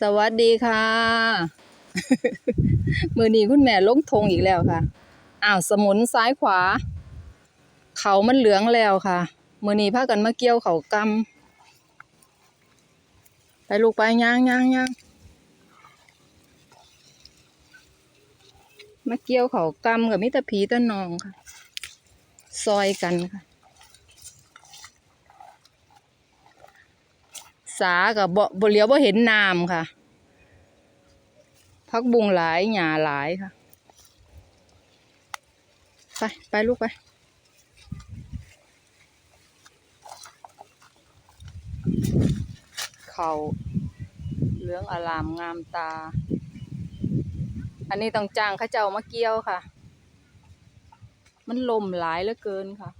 สวัสดีค่ะ มือนี้คุณแม่ลงทงอีกแล้วค่ะ อ้าวสมุนซ้ายขวา เขามันเหลืองแล้วค่ะ มือนี้พากันมาเกี่ยวเขากำไปลูกไปย่างย่างย่างมาเกี่ยวเขากำกับมิตรผีตะนองค่ะ ซอยกันค่ะ สากับบ่เหลียวบ่เห็นน้ำค่ะ พักบุงหลายหญ้าหลายค่ะ ไป ไปลูกไปเขาเหลืองอลามงามตา อันนี้ต้องจ้างข้าเจ้ามาเกี่ยวค่ะ มันลมหลายเหลือเกินค่ะ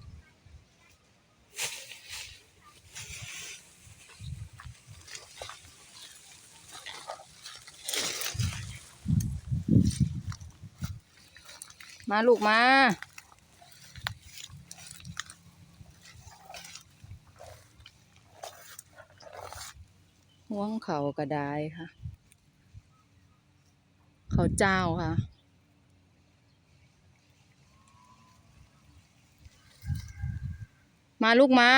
มาลูกมา ห่วงเขากระไดค่ะ เขาเจ้าค่ะมาลูกมา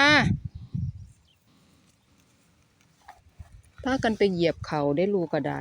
ถ้ากันไปเหยียบเขาได้ลูกก็ได้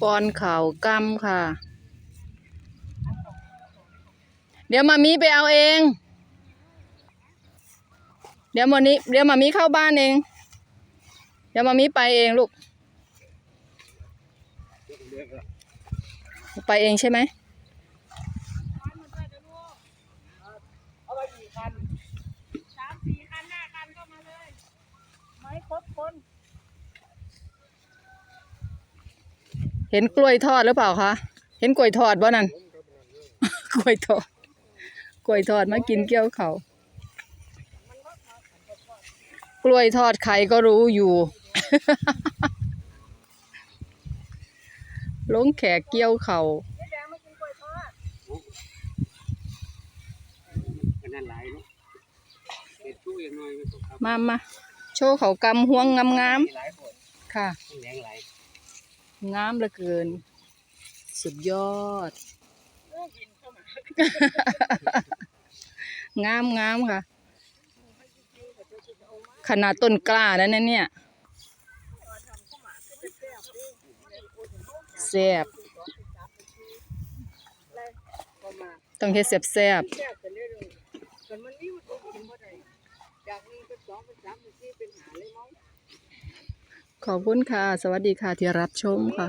ปอนข่าวกำค่ะ เดี๋ยวมามีไปเอาเอง เดี๋ยวมานี้ เดี๋ยวมามีเข้าบ้านเอง เดี๋ยวมามีไปเองลูก ไปเองใช่ไหมเอาไปกี่คันสามสี่คันห้าคันก็มาเลย ไม่ครบคน เห็นกล้วยทอดหรือเปล่าคะ เห็นกล้วยทอดบ่นั่น กล้วยทอด กล้วยทอดมากินเกี่ยวเขาวกล้วยทอดใครก็รู้อยู่ ลงแขกเกี่ยวเขาวนี่แดงไม่กินกล้วยทอดกันนั่นหลายเนาะเห็ดตู้อย่างน้อยไม่ต้องทมามาโชว์เขาวกำห่วงงามำมีหลายคนๆค่ะแด งามเหลือเกิน สุดยอด งามงามค่ะ ขนาดต้นกล้าแล้วนะเนี่ยแซ่บต้องเฮ็ดแซ่บแซ่บมันนี่มันกินเมื่อใดจากนึ่งเป็นสองเป็นสามเป็นสี่เป็นห้าเลยมั้ง ขอบคุณค่ะ สวัสดีค่ะที่รับชมค่ะ